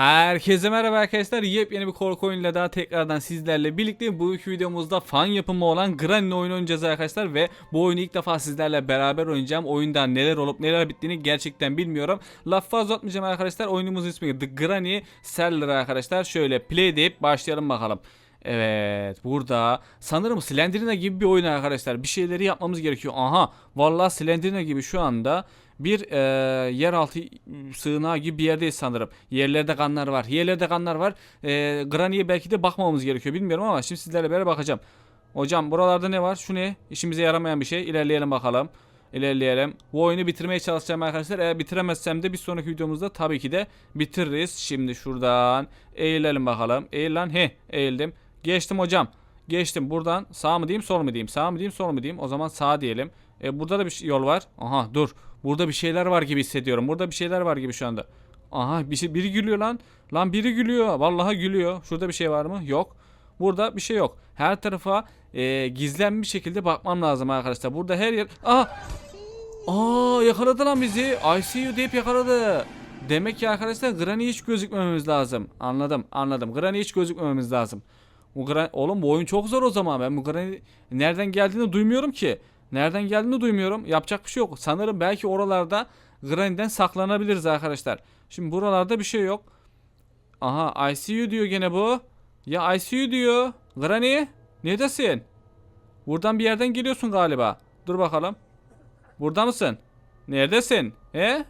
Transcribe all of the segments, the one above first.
Herkese merhaba arkadaşlar. Yepyeni bir korku oyunuyla daha tekrardan sizlerle birlikte bu iki videomuzda fan yapımı olan Granny oyunu oynayacağız arkadaşlar ve bu oyunu ilk defa sizlerle beraber oynayacağım. Oyunda neler olup neler bittiğini gerçekten bilmiyorum. Laf fazla uzatmayacağım arkadaşlar. Oyunumuzun ismi The Granny Seller arkadaşlar. Şöyle play deyip başlayalım bakalım. Evet burada sanırım Slenderina gibi bir oyun arkadaşlar. Bir şeyleri yapmamız gerekiyor. Aha vallahi Slenderina gibi şu anda bir e, yeraltı sığınağı gibi bir yerdeyiz sanırım. Yerlerde kanlar var. Yerlerde kanlar var. E, Granny'e belki de bakmamamız gerekiyor bilmiyorum ama şimdi sizlerle beraber bakacağım. Hocam buralarda ne var? Şu ne? İşimize yaramayan bir şey. İlerleyelim bakalım. İlerleyelim. Bu oyunu bitirmeye çalışacağım arkadaşlar. Eğer bitiremezsem de bir sonraki videomuzda tabii ki de bitiririz. Şimdi şuradan eğilelim bakalım. Eğil lan. He eğildim. Geçtim hocam. Geçtim buradan sağ mı diyeyim sol mu diyeyim sağ mı diyeyim sol mu diyeyim o zaman sağ diyelim. E, burada da bir şey- yol var. Aha dur. Burada bir şeyler var gibi hissediyorum. Burada bir şeyler var gibi şu anda. Aha bir şey, biri gülüyor lan. Lan biri gülüyor. Vallahi gülüyor. Şurada bir şey var mı? Yok. Burada bir şey yok. Her tarafa e, gizlenmiş şekilde bakmam lazım arkadaşlar. Burada her yer... Aa! Aa yakaladı lan bizi. I see you deyip yakaladı. Demek ki arkadaşlar Granny hiç gözükmememiz lazım. Anladım anladım. Granny hiç gözükmememiz lazım. Bu Granny... Oğlum bu oyun çok zor o zaman. Ben bu Granny nereden geldiğini duymuyorum ki. Nereden geldiğini duymuyorum. Yapacak bir şey yok. Sanırım belki oralarda Granny'den saklanabiliriz arkadaşlar. Şimdi buralarda bir şey yok. Aha I see you diyor gene bu. Ya I see you diyor. Granny neredesin? Buradan bir yerden geliyorsun galiba. Dur bakalım. Burada mısın? Neredesin? He?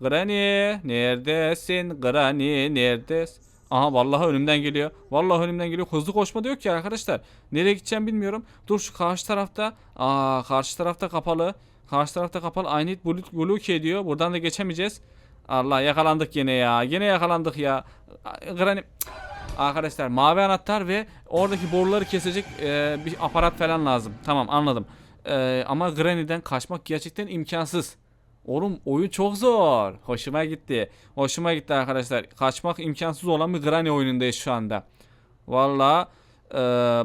Granny neredesin? Granny neredesin? Aha vallahi önümden geliyor. Vallahi önümden geliyor. Hızlı koşma diyor ki arkadaşlar. Nereye gideceğim bilmiyorum. Dur şu karşı tarafta. Aa karşı tarafta kapalı. Karşı tarafta kapalı. I need blue, diyor. Buradan da geçemeyeceğiz. Allah yakalandık yine ya. Yine yakalandık ya. Granny Arkadaşlar mavi anahtar ve oradaki boruları kesecek e, bir aparat falan lazım. Tamam anladım. E, ama Granny'den kaçmak gerçekten imkansız. Oğlum oyun çok zor. Hoşuma gitti. Hoşuma gitti arkadaşlar. Kaçmak imkansız olan bir Granny oyunundayız şu anda. Valla e,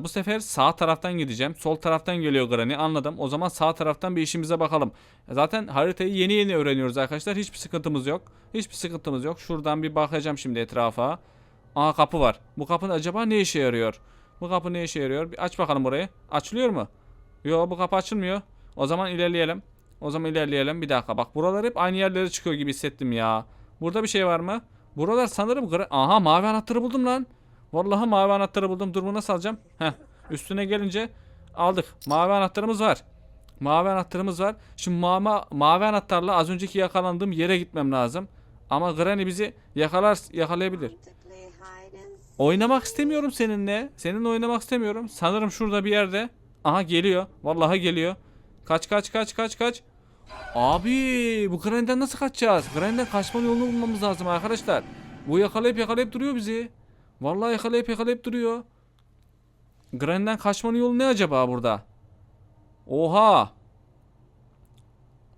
bu sefer sağ taraftan gideceğim. Sol taraftan geliyor Granny anladım. O zaman sağ taraftan bir işimize bakalım. Zaten haritayı yeni yeni öğreniyoruz arkadaşlar. Hiçbir sıkıntımız yok. Hiçbir sıkıntımız yok. Şuradan bir bakacağım şimdi etrafa. Aa kapı var. Bu kapı acaba ne işe yarıyor? Bu kapı ne işe yarıyor? Bir aç bakalım burayı. Açılıyor mu? Yok bu kapı açılmıyor. O zaman ilerleyelim. O zaman ilerleyelim. Bir dakika bak buralar hep aynı yerlere çıkıyor gibi hissettim ya. Burada bir şey var mı? Buralar sanırım Aha mavi anahtarı buldum lan. Vallahi mavi anahtarı buldum. Dur bunu nasıl alacağım? Heh. Üstüne gelince aldık. Mavi anahtarımız var. Mavi anahtarımız var. Şimdi mavi, mavi anahtarla az önceki yakalandığım yere gitmem lazım. Ama Granny bizi yakalar yakalayabilir. Oynamak istemiyorum seninle. Seninle oynamak istemiyorum. Sanırım şurada bir yerde. Aha geliyor. Vallahi geliyor. Kaç kaç kaç kaç kaç. Abi bu Granny'den nasıl kaçacağız? Granny'den kaçma yolunu bulmamız lazım arkadaşlar. Bu yakalayıp yakalayıp duruyor bizi. Vallahi yakalayıp yakalayıp duruyor. Granny'den kaçmanın yolu ne acaba burada? Oha.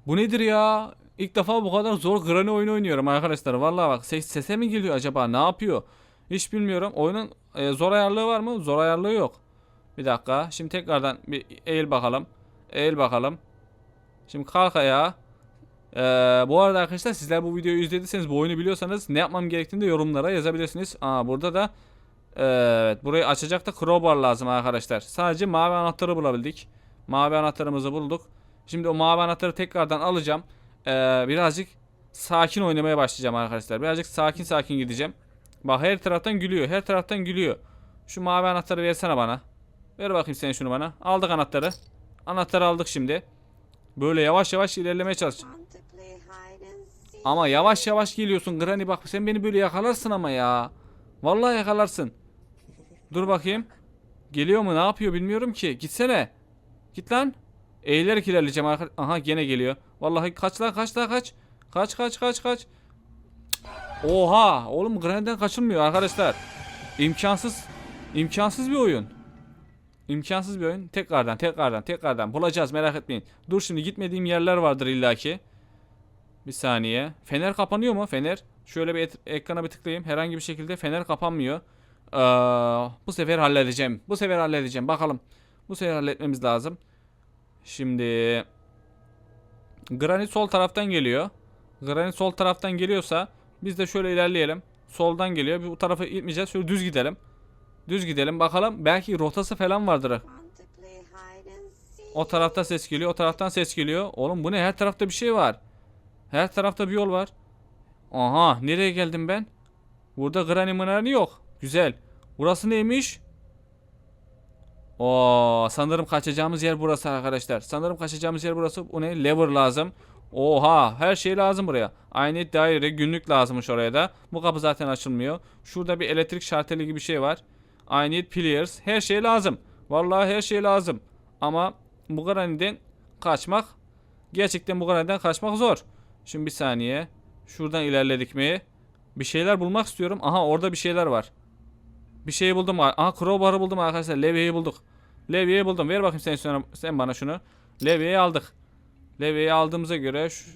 Bu nedir ya? İlk defa bu kadar zor Granny oyunu oynuyorum arkadaşlar. Vallahi bak ses sese mi geliyor acaba? Ne yapıyor? Hiç bilmiyorum. Oyunun e, zor ayarlığı var mı? Zor ayarlığı yok. Bir dakika. Şimdi tekrardan bir eğil bakalım. Eğil bakalım. Şimdi kalk ayağa. Ee, bu arada arkadaşlar sizler bu videoyu izlediyseniz bu oyunu biliyorsanız ne yapmam gerektiğini de yorumlara yazabilirsiniz. Aa burada da evet burayı açacak da crowbar lazım arkadaşlar. Sadece mavi anahtarı bulabildik. Mavi anahtarımızı bulduk. Şimdi o mavi anahtarı tekrardan alacağım. Ee, birazcık sakin oynamaya başlayacağım arkadaşlar. Birazcık sakin sakin gideceğim. Bak her taraftan gülüyor. Her taraftan gülüyor. Şu mavi anahtarı versene bana. Ver bakayım sen şunu bana. Aldık anahtarı. Anahtarı aldık şimdi. Böyle yavaş yavaş ilerlemeye çalış. Ama yavaş yavaş geliyorsun Granny bak sen beni böyle yakalarsın ama ya. Vallahi yakalarsın. Dur bakayım. Geliyor mu ne yapıyor bilmiyorum ki. Gitsene. Git lan. Eğilerek ilerleyeceğim. Aha gene geliyor. Vallahi kaç lan kaç lan kaç. Kaç kaç kaç kaç. Oha oğlum Granny'den kaçılmıyor arkadaşlar. İmkansız. imkansız bir oyun. İmkansız bir oyun. Tekrardan tekrardan tekrardan bulacağız merak etmeyin. Dur şimdi gitmediğim yerler vardır illaki. Bir saniye. Fener kapanıyor mu? Fener. Şöyle bir ekrana bir tıklayayım. Herhangi bir şekilde fener kapanmıyor. Ee, bu sefer halledeceğim. Bu sefer halledeceğim. Bakalım. Bu sefer halletmemiz lazım. Şimdi Granit sol taraftan geliyor. Granit sol taraftan geliyorsa biz de şöyle ilerleyelim. Soldan geliyor. Bu tarafa gitmeyeceğiz. Şöyle düz gidelim. Düz gidelim bakalım. Belki rotası falan vardır. O tarafta ses geliyor. O taraftan ses geliyor. Oğlum bu ne? Her tarafta bir şey var. Her tarafta bir yol var. Aha nereye geldim ben? Burada Granny Mınarı yok. Güzel. Burası neymiş? Oo sanırım kaçacağımız yer burası arkadaşlar. Sanırım kaçacağımız yer burası. Bu ne? Lever lazım. Oha her şey lazım buraya. Aynı daire günlük lazımmış oraya da. Bu kapı zaten açılmıyor. Şurada bir elektrik şarteli gibi bir şey var. I need pliers. Her şey lazım. Vallahi her şey lazım. Ama bu Granny'den kaçmak gerçekten bu Granny'den kaçmak zor. Şimdi bir saniye. Şuradan ilerledik mi? Bir şeyler bulmak istiyorum. Aha orada bir şeyler var. Bir şey buldum. Aha crowbar'ı buldum arkadaşlar. Levye'yi bulduk. Levye'yi buldum. Ver bakayım sen, sonra, sen bana şunu. Levye'yi aldık. Levye'yi aldığımıza göre şu...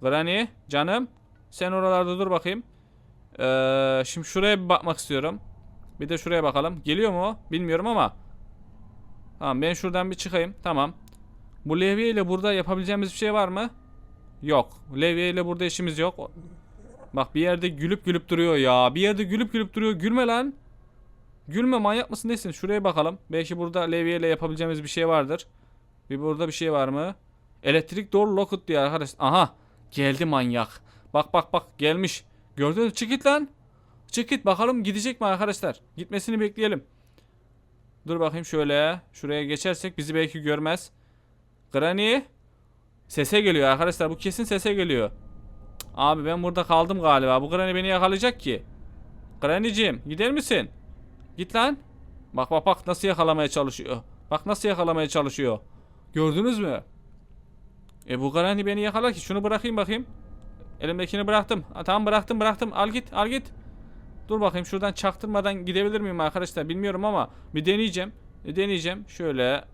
Granny canım. Sen oralarda dur bakayım. Ee, şimdi şuraya bir bakmak istiyorum. Bir de şuraya bakalım. Geliyor mu? Bilmiyorum ama. Tamam ben şuradan bir çıkayım. Tamam. Bu levye ile burada yapabileceğimiz bir şey var mı? Yok. Levye ile burada işimiz yok. Bak bir yerde gülüp gülüp duruyor ya. Bir yerde gülüp gülüp duruyor. Gülme lan. Gülme manyak mısın nesin? Şuraya bakalım. Belki burada levye ile yapabileceğimiz bir şey vardır. Bir burada bir şey var mı? Elektrik door locket diyor arkadaş. Aha. Geldi manyak. Bak bak bak gelmiş. Gördün mü? Çık git lan. Çık bakalım gidecek mi arkadaşlar? Gitmesini bekleyelim. Dur bakayım şöyle. Şuraya geçersek bizi belki görmez. Granny. Sese geliyor arkadaşlar. Bu kesin sese geliyor. Abi ben burada kaldım galiba. Bu Granny beni yakalayacak ki. Granny'ciğim gider misin? Git lan. Bak bak bak nasıl yakalamaya çalışıyor. Bak nasıl yakalamaya çalışıyor. Gördünüz mü? E bu Granny beni yakalar ki. Şunu bırakayım bakayım. Elimdekini bıraktım. Ha, tamam bıraktım bıraktım. Al git al git. Dur bakayım şuradan çaktırmadan gidebilir miyim arkadaşlar bilmiyorum ama bir deneyeceğim. Deneyeceğim. Şöyle.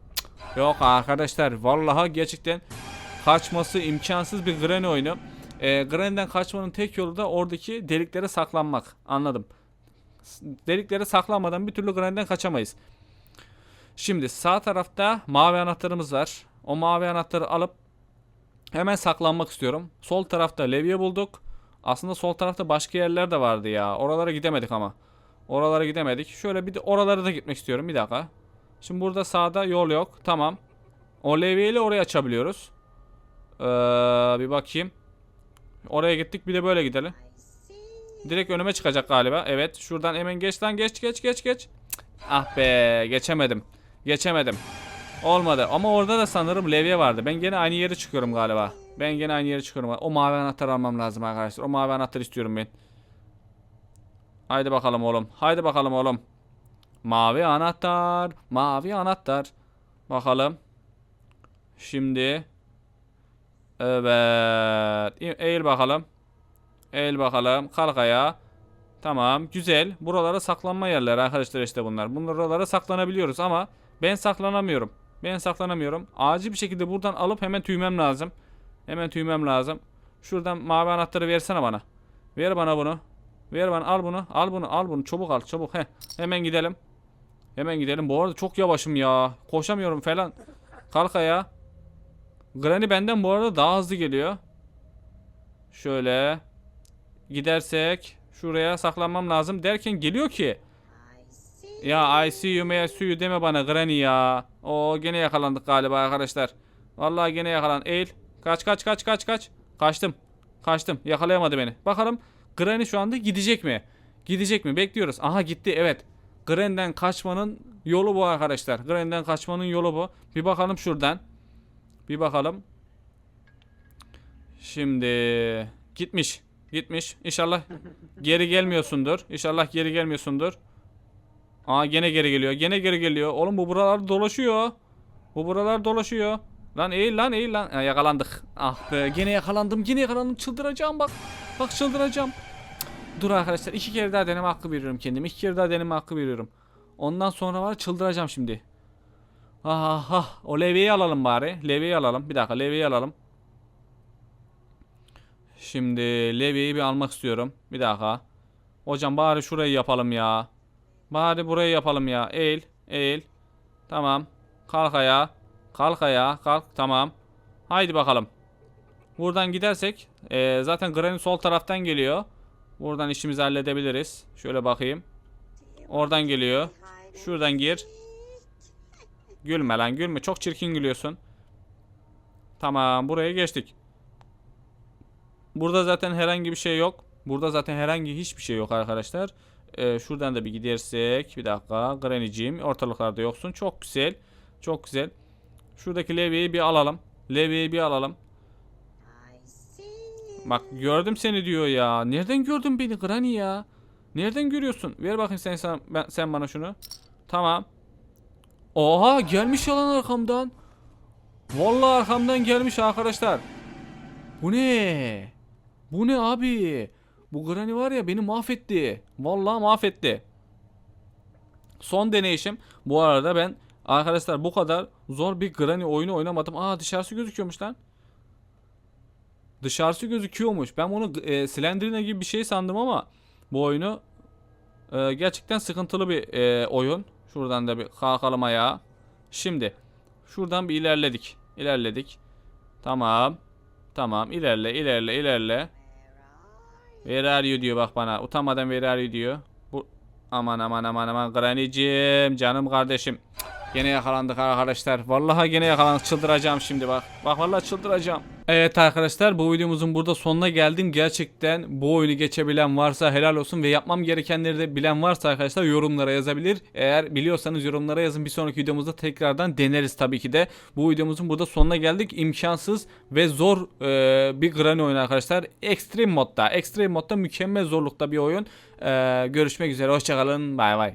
Yok arkadaşlar vallahi gerçekten kaçması imkansız bir Granny oyunu. Ee, Granny'den kaçmanın tek yolu da oradaki deliklere saklanmak. Anladım. Deliklere saklanmadan bir türlü Granny'den kaçamayız. Şimdi sağ tarafta mavi anahtarımız var. O mavi anahtarı alıp hemen saklanmak istiyorum. Sol tarafta levye bulduk. Aslında sol tarafta başka yerler de vardı ya. Oralara gidemedik ama. Oralara gidemedik. Şöyle bir de oralara da gitmek istiyorum. Bir dakika. Şimdi burada sağda yol yok. Tamam. O levyeyle orayı açabiliyoruz. Ee, bir bakayım. Oraya gittik bir de böyle gidelim. Direkt önüme çıkacak galiba. Evet. Şuradan hemen geç lan geç geç geç geç. Ah be geçemedim. Geçemedim. Olmadı. Ama orada da sanırım levye vardı. Ben gene aynı yere çıkıyorum galiba. Ben gene aynı yere çıkıyorum. O mavi anahtarı almam lazım arkadaşlar. O mavi anahtarı istiyorum ben. Haydi bakalım oğlum. Haydi bakalım oğlum. Mavi anahtar. Mavi anahtar. Bakalım. Şimdi. Evet. Eğil bakalım. Eğil bakalım. Kalk ayağa. Tamam. Güzel. Buralara saklanma yerleri arkadaşlar işte bunlar. Bunlar oralara saklanabiliyoruz ama ben saklanamıyorum. Ben saklanamıyorum. Acil bir şekilde buradan alıp hemen tüymem lazım. Hemen tüymem lazım. Şuradan mavi anahtarı versene bana. Ver bana bunu. Ver bana al bunu. Al bunu al bunu. Çabuk al çabuk. Heh. Hemen gidelim. Hemen gidelim. Bu arada çok yavaşım ya. Koşamıyorum falan. Kalk ayağa. Granny benden bu arada daha hızlı geliyor. Şöyle. Gidersek şuraya saklanmam lazım derken geliyor ki. Ya I see you may I see you deme bana Granny ya. O gene yakalandık galiba arkadaşlar. Vallahi gene yakalan. Eğil. Kaç kaç kaç kaç kaç. Kaçtım. Kaçtım. Yakalayamadı beni. Bakalım Granny şu anda gidecek mi? Gidecek mi? Bekliyoruz. Aha gitti. Evet. Granny'den kaçmanın yolu bu arkadaşlar. Granny'den kaçmanın yolu bu. Bir bakalım şuradan. Bir bakalım. Şimdi gitmiş. Gitmiş. İnşallah geri gelmiyorsundur. İnşallah geri gelmiyorsundur. Aa gene geri geliyor. Gene geri geliyor. Oğlum bu buralar dolaşıyor. Bu buralar dolaşıyor. Lan eğil lan eğil lan. Ha, yakalandık. Ah be gene yakalandım. Gene yakalandım. Çıldıracağım bak. Bak çıldıracağım. Dur arkadaşlar iki kere daha deneme hakkı veriyorum kendime. İki kere daha deneme hakkı veriyorum. Ondan sonra var çıldıracağım şimdi. Ah ah. O levyeyi alalım bari. Levyeyi alalım. Bir dakika levyeyi alalım. Şimdi levyeyi bir almak istiyorum. Bir dakika. Hocam bari şurayı yapalım ya. Bari burayı yapalım ya. Eğil. Eğil. Tamam. Kalk ayağa. Kalk ayağa. Kalk. Tamam. Haydi bakalım. Buradan gidersek. eee, zaten Granny sol taraftan geliyor. Buradan işimizi halledebiliriz. Şöyle bakayım. Oradan geliyor. Şuradan gir. Gülme lan gülme. Çok çirkin gülüyorsun. Tamam buraya geçtik. Burada zaten herhangi bir şey yok. Burada zaten herhangi hiçbir şey yok arkadaşlar. Ee, şuradan da bir gidersek. Bir dakika. Granny'ciğim ortalıklarda yoksun. Çok güzel. Çok güzel. Şuradaki levyeyi bir alalım. Levyeyi bir alalım. Bak gördüm seni diyor ya. Nereden gördün beni Granny ya? Nereden görüyorsun? Ver bakayım sen sen, ben, sen bana şunu. Tamam. Oha gelmiş yalan arkamdan. Vallahi arkamdan gelmiş arkadaşlar. Bu ne? Bu ne abi? Bu Granny var ya beni mahvetti. Vallahi mahvetti. Son deneyişim. Bu arada ben arkadaşlar bu kadar zor bir Granny oyunu oynamadım. Aa dışarısı gözüküyormuş lan. Dışarısı gözüküyormuş. Ben bunu e, Slendrina gibi bir şey sandım ama bu oyunu e, gerçekten sıkıntılı bir e, oyun. Şuradan da bir kalkalım ayağa. Şimdi şuradan bir ilerledik. İlerledik. Tamam. Tamam ilerle ilerle ilerle. Where are you diyor bak bana. Utanmadan where are you diyor. Bu aman aman aman aman Granny'cim canım kardeşim. Gene yakalandık arkadaşlar. Vallahi gene yakalandık. Çıldıracağım şimdi bak. Bak vallahi çıldıracağım. Evet arkadaşlar bu videomuzun burada sonuna geldim. Gerçekten bu oyunu geçebilen varsa helal olsun ve yapmam gerekenleri de bilen varsa arkadaşlar yorumlara yazabilir. Eğer biliyorsanız yorumlara yazın. Bir sonraki videomuzda tekrardan deneriz tabii ki de. Bu videomuzun burada sonuna geldik. İmkansız ve zor e, bir Granny oyunu arkadaşlar. Extreme modda. Extreme modda mükemmel zorlukta bir oyun. E, görüşmek üzere. Hoşçakalın. Bay bay.